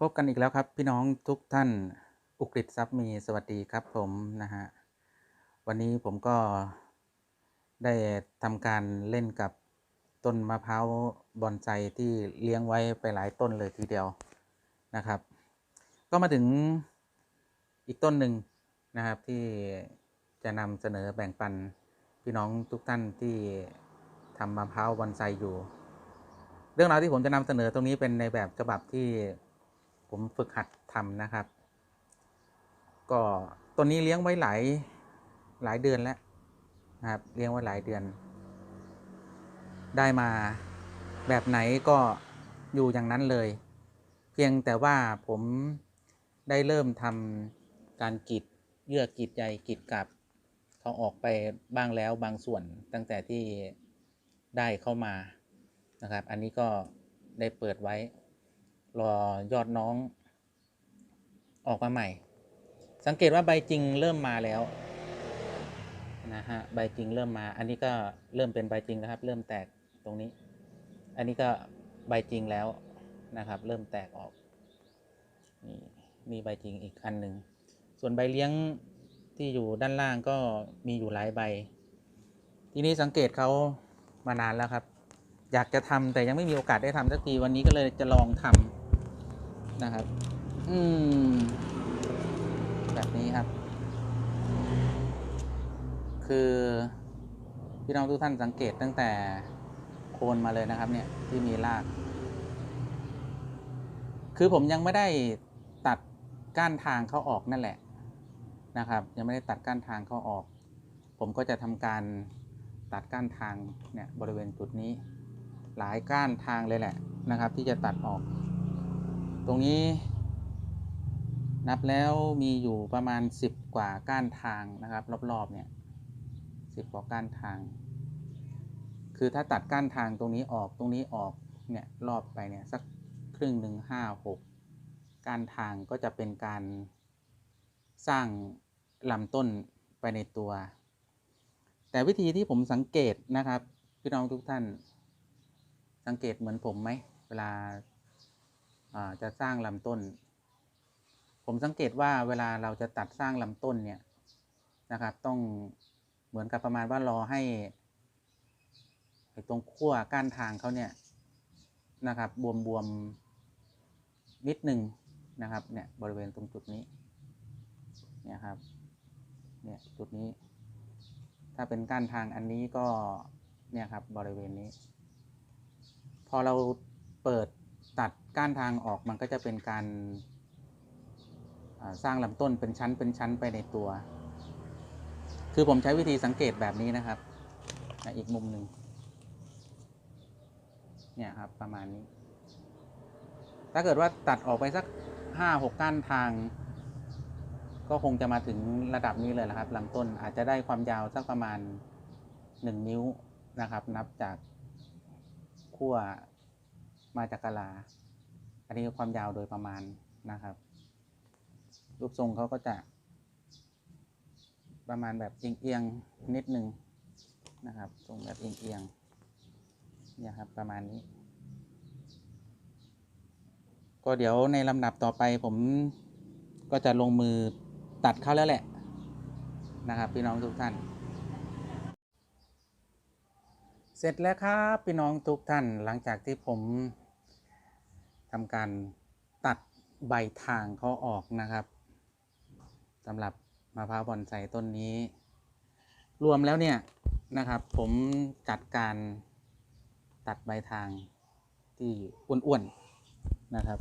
พบกันอีกแล้วครับ พี่น้องทุกท่านอุกฤษทรัพย์มีสวัสดีครับผมนะฮะวันนี้ผมก็ได้ทำการเล่นกับต้นมะพร้าวบอนไซที่เลี้ยงไว้ไปหลายต้นเลยทีเดียวนะครับ ก็มาถึงอีกต้นหนึ่งนะครับที่จะนำเสนอแบ่งปันพี่น้องทุกท่านที่ทำมะพร้าวบอนไซอยู่ เรื่องราวที่ผมจะนำเสนอตรงนี้เป็นในแบบฉบับที่ ผมฝึกหัดทำนะครับ ก็ต้นนี้เลี้ยงไว้หลายหลายเดือนแล้วนะครับ เลี้ยงไว้หลายเดือน ได้มาแบบไหนก็อยู่อย่างนั้นเลย เพียงแต่ว่าผมได้เริ่มทำการกีดเยื่อกีดใยกีดกับเขาออกไปบ้างแล้วบางส่วนตั้งแต่ที่ได้เข้ามานะครับ อันนี้ก็ได้เปิดไว้ รอยอดน้อง ออกมาใหม่ สังเกตว่าใบจริงเริ่มมาแล้วนะฮะใบจริงเริ่มมา อันนี้ก็เริ่มเป็นใบจริงแล้วครับ เริ่มแตกตรงนี้ อันนี้ก็ใบจริงแล้วนะครับ เริ่มแตกออกนี่มีใบจริงอีกอันหนึ่งส่วนใบเลี้ยงที่อยู่ด้านล่างก็มีอยู่หลายใบ ทีนี้สังเกตเขามานานแล้วครับ อยากจะทำแต่ยังไม่มีโอกาสได้ทำสักทีวันนี้ก็เลยจะลองทำ นะครับ อืม แบบนี้ครับ คือพี่น้องทุกท่านสังเกตตั้งแต่โคนมาเลยนะครับ เนี่ยที่มีราก คือผมยังไม่ได้ตัดก้านทางเขาออกนั่นแหละนะครับ ยังไม่ได้ตัดก้านทางเขาออก ผมก็จะทำการตัดก้านทางเนี่ยบริเวณจุดนี้ หลายก้านทางเลยแหละนะครับ ที่จะตัดออก ตรงนี้ นับแล้วมีอยู่ประมาณ 10 กว่าก้านทางนะครับ รอบๆเนี่ยสิบกว่าก้านทาง คือถ้าตัดก้านทางตรงนี้ออกตรงนี้ออกเนี่ยรอบไปเนี่ยสักครึ่งหนึ่งห้าหกก้านทางก็จะเป็นการสร้างลำต้นไปในตัว แต่วิธีที่ผมสังเกตนะครับ พี่น้องทุกท่าน สังเกตเหมือนผมไหม เวลาอ่า จะสร้างลำต้น ผมสังเกตว่าเวลาเราจะตัดสร้างลำต้นเนี่ยนะครับ ต้องเหมือนกับประมาณว่ารอให้ตรงขั้วก้านทางเขาเนี่ยนะครับ บวมบวมๆนิดหนึ่งนะครับเนี่ยบริเวณตรงจุดนี้เนี่ยครับเนี่ยจุดนี้ ถ้าเป็นก้านทางอันนี้ก็เนี่ยครับบริเวณนี้ พอเราเปิด ก้านทางออกมันก็จะเป็นการสร้างลำต้นเป็นชั้นเป็นชั้นไปในตัว คือผมใช้วิธีสังเกตแบบนี้นะครับ อีกมุมหนึ่งเนี่ยครับประมาณนี้ ถ้าเกิดว่าตัดออกไปสักห้าหกก้านทาง ก็คงจะมาถึงระดับนี้เลยนะครับลำต้นอาจจะได้ความยาวสักประมาณหนึ่งนิ้วนะครับ นับจากขั้วมาจากกะลา อันนี้ความยาวโดยประมาณนะครับ รูปทรงเขาก็จะ ประมาณแบบเอียงๆนิดนึงนะครับทรงแบบเอียงๆเนี่ยครับประมาณนี้ ก็เดี๋ยวในลำดับต่อไปผมก็จะลงมือตัดเข้าแล้วแหละนะครับ พี่น้องทุกท่าน เสร็จแล้วครับพี่น้องทุกท่านหลังจากที่ผม ทำการตัดใบทางเขาออกนะครับสำหรับมะพร้าวบอนไซต้นนี้ รวมแล้วเนี่ยนะครับ ผมจัดการตัดใบทางที่อ้วนๆนะครับ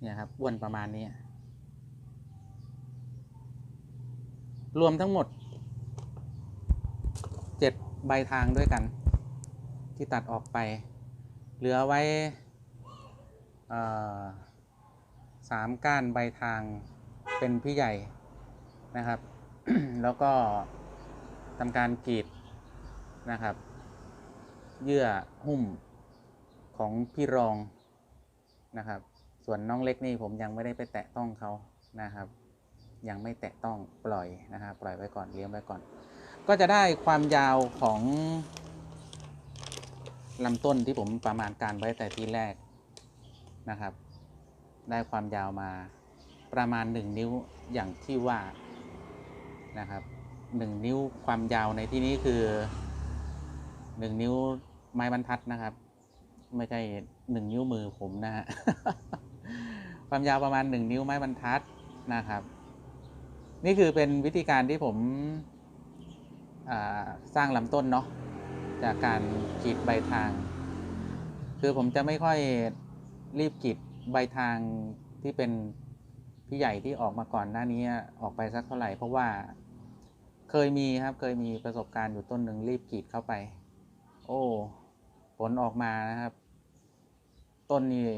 เนี่ยครับอ้วนประมาณนี้ รวมทั้งหมดเจ็ดใบทางด้วยกัน ที่ตัดออกไป เหลือไว้ สามก้านใบทางเป็นพี่ใหญ่นะครับ แล้วก็ทำการกรีดนะครับ เยื่อหุ้มของพี่รองนะครับ ส่วนน้องเล็กนี่ผมยังไม่ได้ไปแตะต้องเขานะครับ ยังไม่แตะต้องปล่อยนะครับปล่อยไว้ก่อนเลี้ยงไว้ก่อน ก็จะได้ความยาวของลำต้นที่ผมประมาณการไว้แต่ทีแรก นะครับ ได้ความยาวมาประมาณ 1 นิ้วอย่างที่ว่านะครับ 1 นิ้วความยาวในที่นี้คือ 1 นิ้วไม้บรรทัดนะครับ ไม่ใช่1นิ้วมือผมนะฮะความยาวประมาณ 1 นิ้วไม้บรรทัดนะครับ นี่คือเป็นวิธีการที่ผมสร้างลำต้นเนาะจากการกรีดใบทาง คือผมจะไม่ค่อย รีบกรีดใบทางที่เป็นพี่ใหญ่ที่ออกมาก่อนหน้านี้ออกไปสักเท่าไหร่ เพราะว่าเคยมีครับเคยมีประสบการณ์อยู่ต้นหนึ่งรีบกรีดเข้าไป โอ้ผลออกมานะครับ ต้นนี่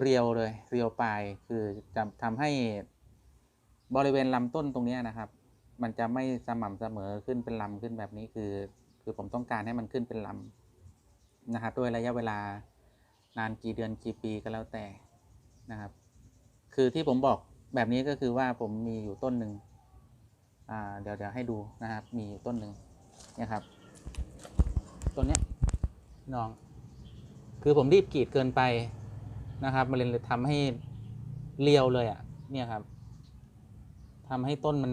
เรียวเลยเรียวปลายคือจะทำให้บริเวณลำต้นตรงนี้นะครับ มันจะไม่สม่ำเสมอขึ้นเป็นลำขึ้นแบบนี้คือ คือผมต้องการให้มันขึ้นเป็นลำนะครับด้วยระยะเวลา นานกี่เดือนกี่ปีก็แล้วแต่นะครับ คือที่ผมบอกแบบนี้ก็คือว่าผมมีอยู่ต้นหนึ่งเดี๋ยวเดี๋ยวให้ดูนะครับ มีอยู่ต้นหนึ่งเนี่ยครับต้นเนี้ยน้อง คือผมรีบกรีดเกินไปนะครับมันเลยทำให้เรียวเลยอะ่ะ เนี่ยครับทำให้ต้นมัน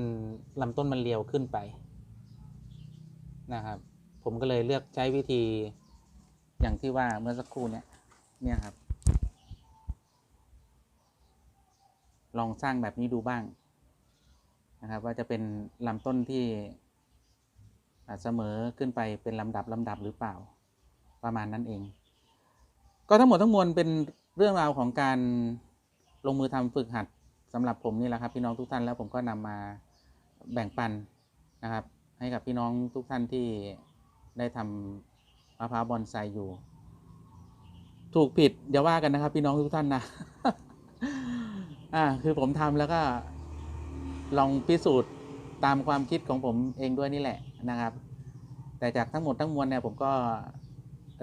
ลำต้นมันเรียวขึ้นไปนะครับ ผมก็เลยเลือกใช้วิธีอย่างที่ว่าเมื่อสักครู่เนี้ย เนี่ยครับ ลองสร้างแบบนี้ดูบ้างนะครับ ว่าจะเป็นลำต้นที่อ่าเสมอขึ้นไปเป็นลำดับลำดับหรือเปล่าประมาณนั้นเอง ก็ทั้งหมดทั้งมวลเป็นเรื่องราวของการลงมือทำฝึกหัดสำหรับผมนี่แหละครับ พี่น้องทุกท่านแล้วผมก็นำมาแบ่งปันนะครับ ให้กับพี่น้องทุกท่านที่ได้ทำมะพร้าวบอนไซอยู่ ถูกผิดอย่าว่ากันนะครับ พี่น้องทุกท่านนะ อ่า คือผมทำแล้วก็ ลองพิสูจน์ตามความคิดของผมเองด้วยนี่แหละนะครับ แต่จากทั้งหมดทั้งมวลเนี่ยผมก็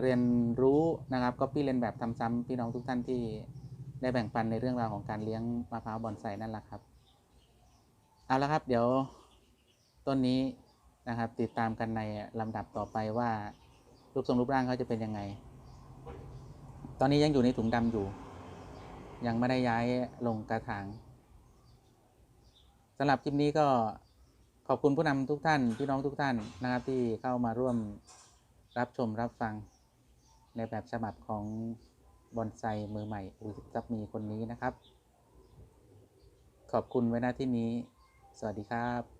เรียนรู้นะครับก็พี่เรียนแบบทำซ้ำพี่น้องทุกท่านที่ได้แบ่งปันในเรื่องราวของการเลี้ยงมะพร้าวบอนไซนั่นแหละครับ เอาละครับ เดี๋ยวต้นนี้นะครับ ติดตามกันในลำดับต่อไปว่ารูปทรงรูปร่างเขาจะเป็นยังไง ตอนนี้ยังอยู่ในถุงดำอยู่ ยังไม่ได้ย้ายลงกระถางสำหรับคลิปนี้ก็ขอบคุณผู้นำทุกท่าน พี่น้องทุกท่านนะครับที่เข้ามาร่วมรับชมรับฟังในแบบฉบับของบอนไซมือใหม่อุยจับมีคนนี้นะครับ ขอบคุณไว้หน้าที่นี้ สวัสดีครับ